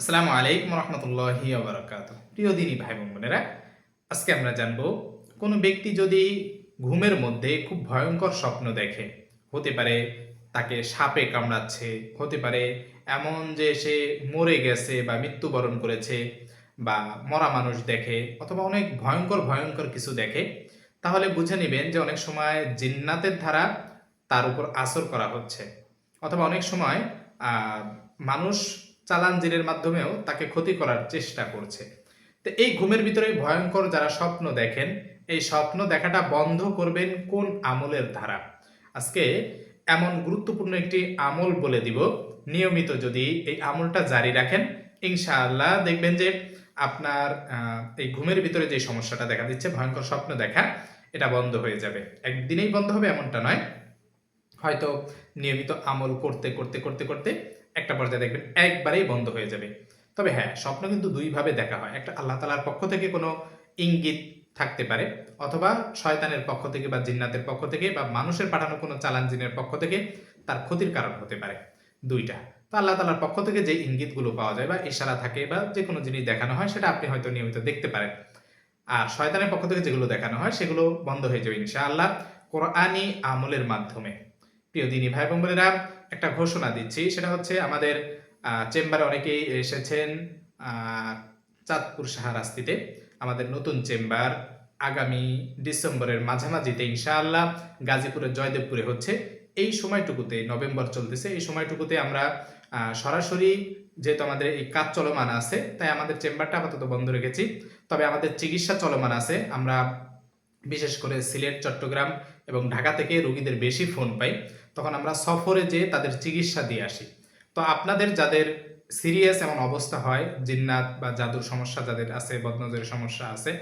আসসালামু আলাইকুম রহমতুল্লাহি আবরাকাত প্রিয় দিনী ভাই বোন বোনেরা, আজকে আমরা জানব, কোনো ব্যক্তি যদি ঘুমের মধ্যে খুব ভয়ঙ্কর স্বপ্ন দেখে, হতে পারে তাকে সাপে কামড়াচ্ছে, হতে পারে এমন যে সে মরে গেছে বা মৃত্যুবরণ করেছে বা মরা মানুষ দেখে অথবা অনেক ভয়ঙ্কর ভয়ঙ্কর কিছু দেখে, তাহলে বুঝে নেবেন যে অনেক সময় জিন্নাতের ধারা তার উপর আসর করা হচ্ছে। অথবা অনেক সময় মানুষ চালান জিনের মাধ্যমেও তাকে ক্ষতি করার চেষ্টা করছে। তো এই ঘুমের ভিতরে ভয়ঙ্কর যারা স্বপ্ন দেখেন, এই স্বপ্ন দেখাটা বন্ধ করবেন কোন আমলের ধারা? আজকে এমন গুরুত্বপূর্ণ একটি আমল বলে দিব। নিয়মিত যদি এই আমলটা জারি রাখেন, ইনশাআল্লাহ দেখবেন যে আপনার এই ঘুমের ভিতরে যে সমস্যাটা দেখা দিচ্ছে, ভয়ঙ্কর স্বপ্ন দেখা, এটা বন্ধ হয়ে যাবে। একদিনেই বন্ধ হবে এমনটা নয়। হয়তো নিয়মিত আমল করতে করতে করতে করতে একটা পর্যায়ে দেখবেন একবারেই বন্ধ হয়ে যাবে। তবে হ্যাঁ স্বপ্ন কিন্তু দুইভাবে দেখা হয়। একটা আল্লাহ তালার পক্ষ থেকে কোনো ইঙ্গিত থাকতে পারে, অথবা শয়তানের পক্ষ থেকে বা জিন্নাতের পক্ষ থেকে বা মানুষের পাঠানো কোনো চালান জিনের পক্ষ থেকে তার ক্ষতির কারণ হতে পারে দুইটা। তো আল্লাহ তালার পক্ষ থেকে যে ইঙ্গিতগুলো পাওয়া যায় বা ইশারা থাকে বা যে কোনো জিনিস দেখানো হয়, সেটা আপনি হয়তো নিয়মিত দেখতে পারেন। আর শয়তানের পক্ষ থেকে যেগুলো দেখানো হয়, সেগুলো বন্ধ হয়ে যাবে ইনশাআল্লাহ কোরআনি আমলের মাধ্যমে। প্রিয় দিনী ভাই বোন বোনেরা, একটা ঘোষণা দিচ্ছি। সেটা হচ্ছে আমাদের চেম্বারে অনেকেই এসেছেন চাঁদপুর সাহারাস্তিতে আমাদের নতুন চেম্বার আগামী ডিসেম্বরের মাঝামাঝিতে ইনশাআল্লাহ গাজীপুরের জয়দেবপুরে হচ্ছে। এই সময়টুকুতে, নভেম্বর চলতেছে, এই সময়টুকুতে আমরা সরাসরি যেহেতু আমাদের এই কাজ চলমান আছে, তাই আমাদের চেম্বারটা আপাতত বন্ধ রেখেছি। তবে আমাদের চিকিৎসা চলমান আছে। আমরা বিশেষ করে সিলেট, চট্টগ্রাম এবং ঢাকা থেকে রোগীদের বেশি ফোন পাই, তখন আমরা সফরে যেয়ে তাদের চিকিৎসা দিয়ে আসি। তো আপনাদের যাদের সিরিয়াস এমন অবস্থা হয়, জিন্নাত বা জাদুর সমস্যা যাদের আছে, বদনজরের সমস্যা আছে,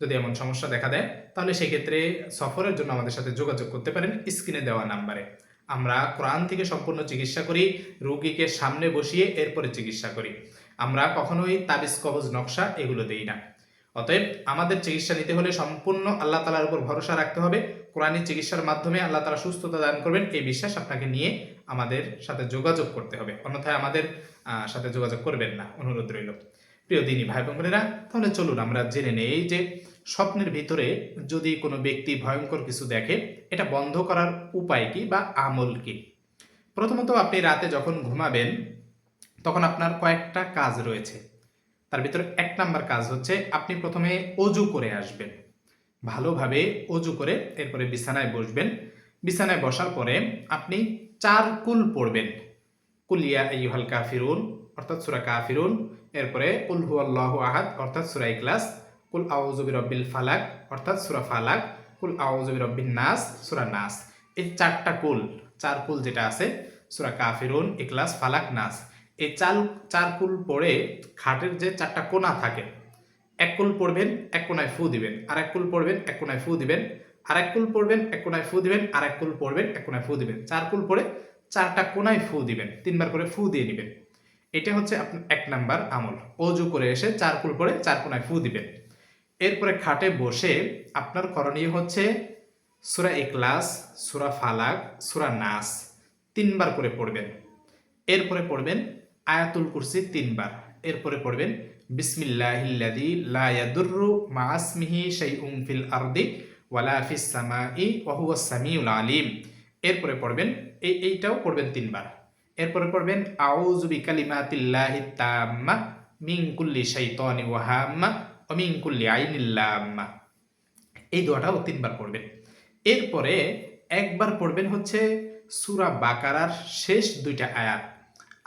যদি এমন সমস্যা দেখা দেয়, তাহলে সেক্ষেত্রে সফরের জন্য আমাদের সাথে যোগাযোগ করতে পারেন স্ক্রিনে দেওয়া নাম্বারে। আমরা কোরআন থেকে সম্পূর্ণ চিকিৎসা করি, রোগীকে সামনে বসিয়ে এরপরে চিকিৎসা করি। আমরা কখনোই তাবিজ, কবজ, নকশা এগুলো দেই না। অতএব আমাদের চিকিৎসা নিতে হলে সম্পূর্ণ আল্লাহ তালার উপর ভরসা রাখতে হবে। কোরআনী চিকিৎসার মাধ্যমে আল্লাহ তালা সুস্থতা দান করবেন। এই বিশ্বাস আপনাকে নিয়ে আমাদের সাথে যোগাযোগ করতে হবে। অন্যথায় আমাদের সাথে যোগাযোগ করবেন না। অনুরোধ রইল। প্রিয় দিনী ভাই বোনেরা, তাহলে চলুন আমরা জেনে নেই যে স্বপ্নের ভিতরে যদি কোনো ব্যক্তি ভয়ঙ্কর কিছু দেখে, এটা বন্ধ করার উপায় কি বা আমল কি? প্রথমত আপনি রাতে যখন ঘুমাবেন, তখন আপনার কয়েকটা কাজ রয়েছে। তার ভিতরে এক নাম্বার কাজ হচ্ছে আপনি প্রথমে অজু করে আসবেন। ভালোভাবে অজু করে এরপরে বিছানায় বসবেন। বিছানায় বসার পরে আপনি চার কুল পড়বেন। কুলিয়া ইউহাল কাফিরুন, অর্থাৎ সুরা কাফিরুন। এরপরে কুল হুয়াল্লাহ আহাদ, অর্থাৎ সুরা ইখলাস। কুল আউজুবি রব্বিল ফালাক, অর্থাৎ সুরা ফালাক। কুল আউজুবি রব্বিন নাস, সুরা নাস। এই চারটা কুল, চার কুল যেটা আছে, সুরা কাফিরুন, ইখলাস, ফালাক, নাস। এই চাল, চার কুল পড়ে খাটের যে চারটা কোনা থাকে, এক কুল পড়বেন এক কোনায় ফু দিবেন। আর এক কুল পড়বেন এক কোনায় ফু দিবেন। আর এক কুল পড়বেন এক কোনায় ফু দিবেন। আর এক কুল পড়বেন এক কোনায় ফু দিবেন। চার কুল পড়ে চারটা কোনায় ফু দিবেন, তিনবার করে ফু দিয়ে নেবেন। এটা হচ্ছে আপনার এক নাম্বার আমল। অজু করে এসে চার কুল পরে চার কোনায় ফু দিবেন। এরপরে খাটে বসে আপনার করণীয় হচ্ছে সুরা ইকলাস সুরা ফালাক, সুরা নাস তিনবার করে পড়বেন। এরপরে পড়বেন আয়াতুল কুরসি তিনবার। এরপরে পড়বেন, বিসমিল্লাহিল্লাযী লা ইয়াদুররু মা আসমিহি শাইউন ফিল আরদি ওয়ালা ফিস সামাই ওয়া হুয়াস সামিউল আলিম। এরপরে পড়বেন এই এইটাও পড়বেন তিনবার। এরপরে পড়বেন, আউযু বিকালিমাতিল্লাহি তাম্মা মিন কুল্লি শাইতানি ওয়া হাম্মা ওয়া মিন কুল্লি আইনিল লাম্মা। এই দোয়াটাও তিনবার পড়বেন। এরপরে একবার পড়বেন হচ্ছে সুরা বাকারার শেষ দুইটা আয়াত।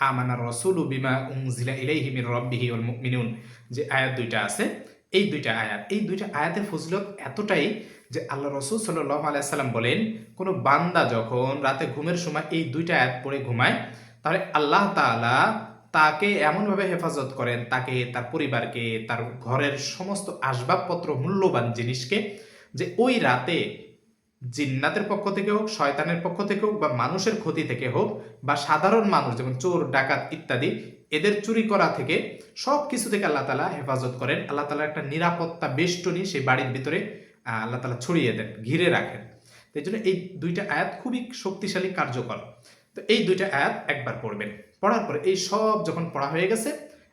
আমানা রসুলু বিমা উনজিলা ইলাইহি মির রাব্বিহি ওয়াল মুমিনুন। যে আয়াত দুইটা আছে, এই দুইটা আয়াত, এই দুইটা আয়াতের ফজিলত এতটাই যে আল্লাহ রসুল সাল্লাহ আলাইসাল্লাম বলেন, কোনো বান্দা যখন রাতে ঘুমের সময় এই দুইটা আয়াত পড়ে ঘুমায়, তাহলে আল্লাহ তাআলা তাকে এমনভাবে হেফাজত করেন, তাকে, তার পরিবারকে, তার ঘরের সমস্ত আসবাবপত্র, মূল্যবান জিনিসকে, যে ওই রাতে জিন্নাতের পক্ষ থেকে হোক, শয়তানের পক্ষ থেকে হোক, বা মানুষের ক্ষতি থেকে হোক, বা সাধারণ মানুষ, যেমন চোর, ডাকাত ইত্যাদি, এদের চুরি করা থেকে সব কিছু থেকে আল্লাহ তালা হেফাজত করেন। আল্লাহ তালা একটা নিরাপত্তা বেষ্টনী সেই বাড়ির ভিতরে আল্লাহ তালা ছড়িয়ে দেন, ঘিরে রাখেন। এই জন্য এই দুইটা আয়াত খুবই শক্তিশালী, কার্যকর। তো এই দুইটা আয়াত একবার পড়বেন। পড়ার পরে এই সব যখন পড়া হয়ে গেছে,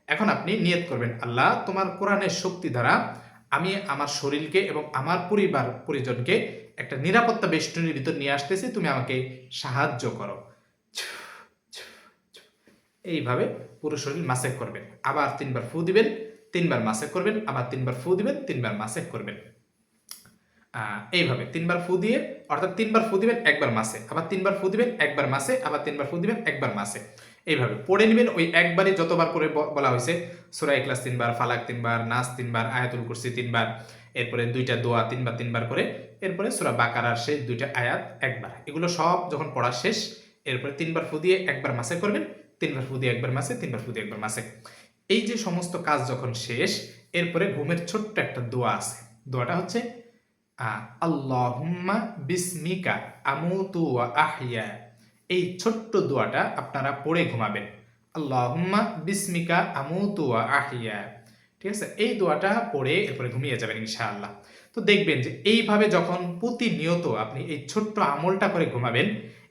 এখন আপনি নিয়ত করবেন, আল্লাহ তোমার কোরআনের শক্তি দ্বারা আমি আমার শরীরকে এবং আমার পরিবার, পরিজনকে একটা নিরাপত্তা বেষ্টনীর ভিতর নিয়ে আসতেছি, তুমি আমাকে সাহায্য করো। এইভাবে পুরো শরীর মাসেক করবেন। আবার তিনবার ফু দিবেন, তিনবার মাসেক করবেন, আবার তিনবার ফু দিবেন, তিনবার মাসেক করবেন। এইভাবে তিনবার ফু দিয়ে, অর্থাৎ তিনবার ফু দিবেন, একবার মাসে। আবার তিনবার ফু দিবেন, একবার মাসে, আবার তিনবার ফু দিবেন, একবার মাসে। এইভাবে পড়ে নেবেন, ওই একবারই যতবার করে বলা হয়েছে, সুরা ইখলাস তিনবার, ফালাক তিনবার, নাস তিনবার, আয়াতুল কুরসি তিনবার, এরপরে দুইটা দোয়া তিনবার তিনবার করে, এরপরে সুরা বাকারার শেষ দুইটা আয়াত একবার। এগুলো সব যখন পড়া শেষ, এরপরে তিনবার ফু দিয়ে একবার মাসে করবেন, তিনবার ফু দিয়ে একবার মাসে, তিনবার ফু দিয়ে একবার মাসে। এই যে সমস্ত কাজ যখন শেষ, এরপরে ঘুমের ছোট্ট একটা দোয়া আছে। দোয়াটা হচ্ছে আল্লাহুম্মা বিসমিকা আমুতু ওয়া আহইয়া। এই ছোট্ট দোয়াটা আপনারা পড়ে ঘুমাবেন। আল্লাহুম্মা বিসমিকা আমুতু ওয়া আহইয়া। ঠিক আছে? এই দোয়াটা পড়ে এরপরে ঘুমিয়ে যাবেন ইনশাআল্লাহ। তো দেখবেন যে এইভাবে যখন প্রতিনিয়ত আপনি এই ছোট্ট আমলটা করে ঘুমাবেন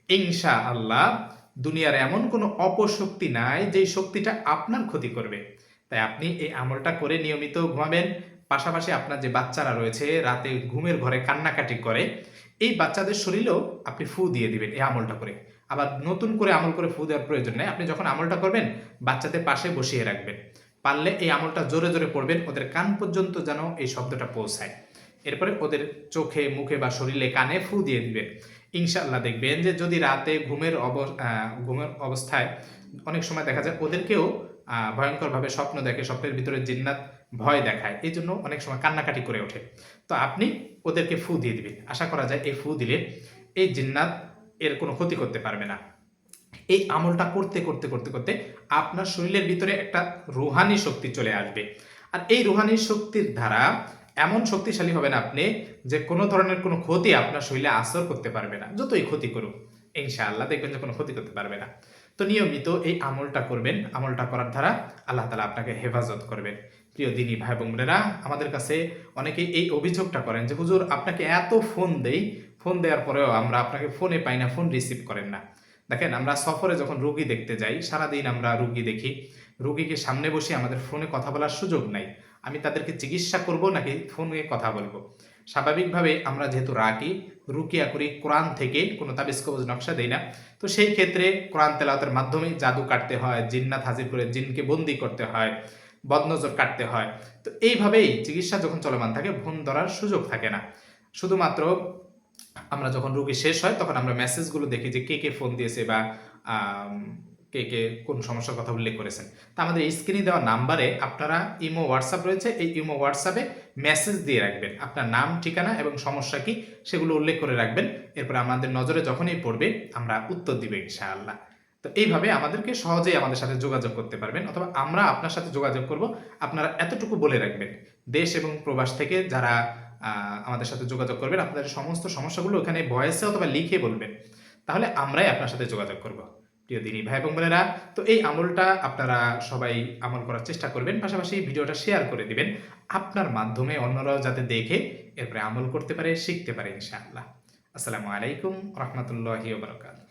ইনশা আল্লাহ দুনিয়ার এমন কোনো অপশক্তি নাই যে শক্তিটা আপনার ক্ষতি করবে। তাই আপনি এই আমলটা করে নিয়মিত ঘুমাবেন। পাশাপাশি আপনার যে বাচ্চারা রয়েছে, রাতে ঘুমের ঘরে কান্নাকাটি করে, এই বাচ্চাদের শরীরেও আপনি ফু দিয়ে দিবেন এই আমলটা করে। আবার নতুন করে আমল করে ফু দেওয়ার প্রয়োজন নেই। আপনি যখন আমলটা করবেন, বাচ্চাদের পাশে বসিয়ে রাখবেন। পারলে এই আমলটা জোরে জোরে পড়বেন, ওদের কান পর্যন্ত যেন এই শব্দটা পৌঁছায়। এরপরে ওদের চোখে, মুখে বা শরীরে, কানে ফু দিয়ে দিবেন ইনশাল্লাহ দেখবেন যে যদি রাতে ঘুমের অব ঘুমের অবস্থায় অনেক সময় দেখা যায়, ওদেরকেও ভয়ঙ্করভাবে স্বপ্ন দেখে, স্বপ্নের ভিতরে জিন্নাত ভয় দেখায়। এই জন্য অনেক সময় কান্নাকাটি করে ওঠে। তো আপনি ওদেরকে ফু দিয়ে দিবেন। আশা করা যায় এই ফু দিলে এই জিন্নাত এর কোনো ক্ষতি করতে পারবে না। এই আমলটা করতে করতে করতে করতে আপনার শরীরের ভিতরে একটা রুহানি শক্তি চলে আসবে। আর এই রুহানি শক্তির দ্বারা এমন শক্তিশালী হবেন আপনি যে কোনো ধরনের কোনো ক্ষতি আপনার শরীরে আসর করতে পারবে না। যতই ক্ষতি করুক, ইনশাআল্লাহ দেখবেন যে কোনো ক্ষতি করতে পারবে না। তো নিয়মিত এই আমলটা করবেন। আমলটা করার দ্বারা আল্লাহ তালা আপনাকে হেফাজত করবেন। প্রিয় দিনী ভাই বোনেরা, আমাদের কাছে অনেকেই এই অভিযোগটা করেন যে, হুজুর, আপনাকে এত ফোন দেই, ফোন দেওয়ার পরেও আমরা আপনাকে ফোনে পাই না, ফোন রিসিভ করেন না। দেখেন, আমরা সফরে যখন রুগী দেখতে যাই, সারাদিন আমরা রুগী দেখি। রুগীকে সামনে বসে আমাদের ফোনে কথা বলার সুযোগ নাই। আমি তাদেরকে চিকিৎসা করব নাকি ফোনে কথা বলব? স্বাভাবিকভাবে আমরা যেহেতু রাখি রুকিয়া করি, কোরআন থেকে কোনো তাবিজ, কবজ, নকশা দেই না। তো সেই ক্ষেত্রে কোরআন তেলাওয়াতের মাধ্যমে জাদু কাটতে হয়, জিন্নাত হাজির করে জিনকে বন্দি করতে হয়। বদনজর কাটতে হয়। তো এইভাবেই চিকিৎসা যখন চলমান থাকে ফোন ধরার সুযোগ থাকে না। শুধুমাত্র আমরা যখন রুগী শেষ হয়, তখন আমরা মেসেজগুলো দেখি যে কে কে ফোন দিয়েছে বা কে কে কোন সমস্যার কথা উল্লেখ করেছেন তা আমাদের স্ক্রিনে দেওয়া নাম্বারে আপনারা ইমো, হোয়াটসঅ্যাপ রয়েছে, এই ইমো, হোয়াটসঅ্যাপে মেসেজ দিয়ে রাখবেন। আপনার নাম, ঠিকানা এবং সমস্যা কি সেগুলো উল্লেখ করে রাখবেন। এরপর আমাদের নজরে যখনই পড়বে, আমরা উত্তর দিবে ইনশাআল্লাহ। তো এইভাবে আমাদেরকে সহজেই আমাদের সাথে যোগাযোগ করতে পারবেন অথবা আমরা আপনার সাথে যোগাযোগ করব। আপনারা এতটুকু বলে রাখবেন, দেশ এবং প্রবাস থেকে যারা আমাদের সাথে যোগাযোগ করবেন, আপনাদের সমস্ত সমস্যাগুলো ওখানে ভয়েসে অথবা লিখে বলবেন। তাহলে আমরাই আপনার সাথে যোগাযোগ করব। প্রিয় দিনী ভাই এবং বোনেরা, তো এই আমলটা আপনারা সবাই আমল করার চেষ্টা করবেন, পাশাপাশি ভিডিওটা শেয়ার করে দিবেন। আপনার মাধ্যমে অন্যরাও যাতে দেখে, এরপরে আমল করতে পারে, শিখতে পারে ইনশাআল্লাহ। আসসালামু আলাইকুম রহমতুল্লাহি বারকাত